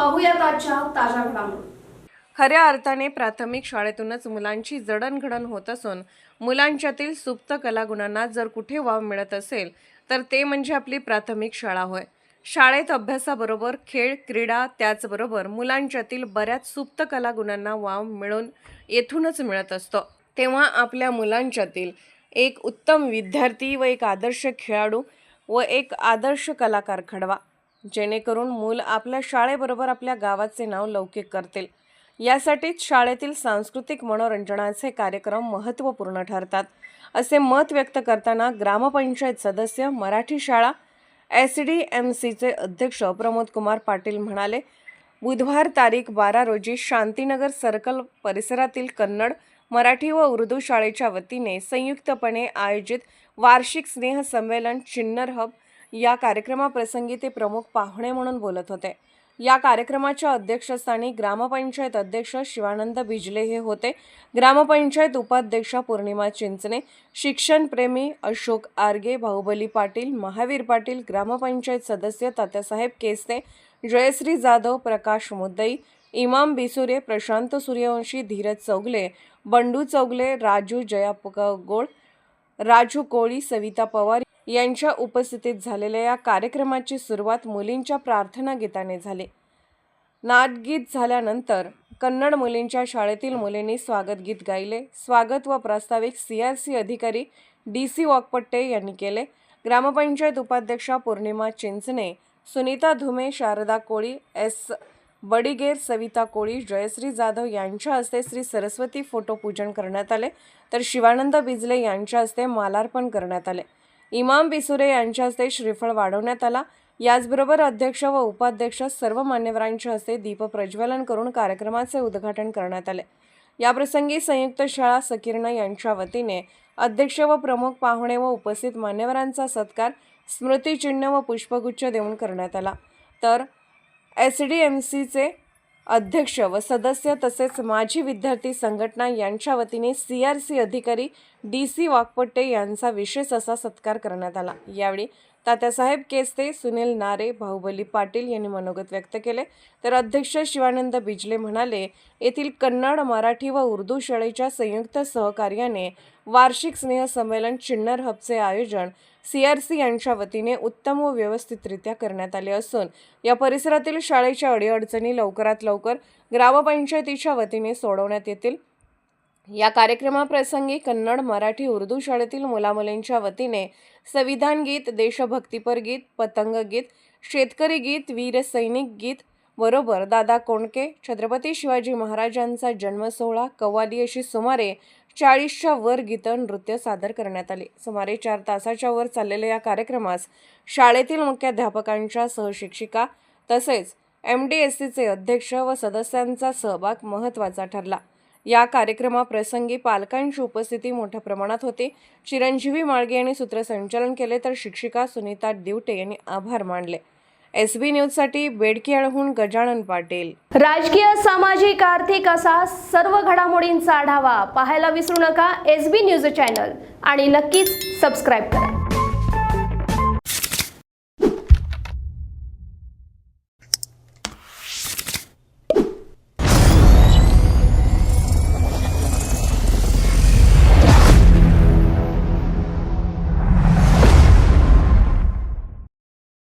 पाहूयात आजच्या ताज्या घडामोडी. खऱ्या अर्थाने प्राथमिक शाळेतूनच मुलांची जडणघडण होत असून मुलांच्यातील सुप्त कलागुणांना जर कुठे वाव मिळत असेल तर ते म्हणजे आपली प्राथमिक शाळा होय. शाळेत अभ्यासाबरोबर खेळ क्रीडा त्याचबरोबर मुलांच्यातील बऱ्याच सुप्त कलागुणांना वाव मिळून येथूनच मिळत असतो. तेव्हा आपल्या मुलांच्यातील एक उत्तम विद्यार्थी व एक आदर्श खेळाडू व एक आदर्श कलाकार घडवा. जेणेकरून मूल आपल्या शाळेबरोबर आपल्या गावाचे नाव लौकिक करतील. यासाठीच शाळेतील सांस्कृतिक मनोरंजनाचे कार्यक्रम महत्त्वपूर्ण ठरतात. असे मत व्यक्त करताना ग्रामपंचायत सदस्य मराठी शाळा एस डी एम सीचे अध्यक्ष प्रमोद कुमार पाटील म्हणाले बुधवार तारीख बारा रोजी शांतीनगर सर्कल परिसरातील कन्नड मराठी व उर्दू शाळेच्या वतीने संयुक्तपणे आयोजित वार्षिक स्नेह संमेलन चिन्नर हब या कार्यक्रमाप्रसंगी ते प्रमुख पाहुणे म्हणून बोलत होते. या कार्यक्रमाच्या अध्यक्षस्थानी ग्रामपंचायत अध्यक्ष शिवानंद बिजले हे होते. ग्रामपंचायत उपाध्यक्षा पौर्णिमा चिंचणे शिक्षणप्रेमी अशोक आर्गे बाहुबली पाटील महावीर पाटील ग्रामपंचायत सदस्य तात्यासाहेब केसने जयश्री जाधव प्रकाश मुद्दई इमाम बिसुरे प्रशांत सूर्यवंशी धीरज चौगले बंडू चौगले राजू जयापगोळ राजू कोळी सविता पवार यांच्या उपस्थितीत झालेल्या या कार्यक्रमाची सुरुवात मुलींच्या प्रार्थना गीताने झाली. नाटगीत झाल्यानंतर कन्नड मुलींच्या शाळेतील मुलींनी स्वागत गीत गायले. स्वागत व प्रास्ताविक सी आर सी अधिकारी डी सी वाकपट्टे यांनी केले. ग्रामपंचायत उपाध्यक्षा पौर्णिमा चिंचणे सुनीता धुमे शारदा कोळी एस बडिगेर सविता कोळी जयश्री जाधव यांच्या हस्ते श्री सरस्वती फोटो पूजन करण्यात आले. तर शिवानंद बिजले यांच्या हस्ते मालार्पण करण्यात आले. इमाम बिसुरे यांच्या हस्ते श्रीफळ वाढवण्यात आला. याचबरोबर अध्यक्ष व उपाध्यक्ष सर्व मान्यवरांच्या हस्ते दीप प्रज्वलन करून कार्यक्रमाचे उद्घाटन करण्यात आले. याप्रसंगी संयुक्त शाळा सकीर्ण यांच्या वतीने अध्यक्ष व प्रमुख पाहुणे व उपस्थित मान्यवरांचा सत्कार स्मृतिचिन्ह व पुष्पगुच्छ देऊन करण्यात आला. तर एस डी एम सीचे अध्यक्ष व सदस्य तसेच माजी विद्यार्थी संघटना यांच्या वतीने सी आर सी अधिकारी डी सी वाकपट्टे यांचा विशेष असा सत्कार करण्यात आला. यावेळी तात्यासाहेब केसते सुनील नारे बाहुबली पाटील यांनी मनोगत व्यक्त केले. तर अध्यक्ष शिवानंद बिजले म्हणाले येथील कन्नड मराठी व उर्दू शाळेच्या संयुक्त सहकार्याने वार्षिक स्नेह संमेलन चिन्नर हबचे आयोजन सी आर सी यांच्या वतीने उत्तम व व्यवस्थितरित्या करण्यात आले असून या परिसरातील शाळेच्या अडीअडचणी लवकरात लवकर ग्रामपंचायतीच्या वतीने सोडवण्यात येतील. या कार्यक्रमाप्रसंगी कन्नड मराठी उर्दू शाळेतील मुलामुलींच्या वतीने संविधान गीत देशभक्तीपर गीत पतंग गीत शेतकरी गीत वीर सैनिक गीत बरोबर दादा कोंडके छत्रपती शिवाजी महाराजांचा जन्मसोहळा कव्वाली अशी सुमारे चाळीसच्या वर गीतं नृत्य सादर करण्यात आले. सुमारे चार तासाच्या वर चाललेल्या या कार्यक्रमास शाळेतील मुख्याध्यापकांच्या सहशिक्षिका तसेच एम डी एस सीचे अध्यक्ष व सदस्यांचा सहभाग महत्त्वाचा ठरला. या कार्यक्रमाप्रसंगी पालकांची उपस्थिती मोठ्या प्रमाणात होती. चिरंजीवी माळगे यांनी सूत्रसंचालन केले तर शिक्षिका सुनीता दिवटे यांनी आभार मानले. एस बी न्यूजसाठी बेडकियाळहून गजानन पाटील. राजकीय सामाजिक आर्थिक असा सर्व घडामोडींचा आढावा पाहायला विसरू नका. एस बी न्यूज चॅनल आणि नक्कीच सबस्क्राईब करा.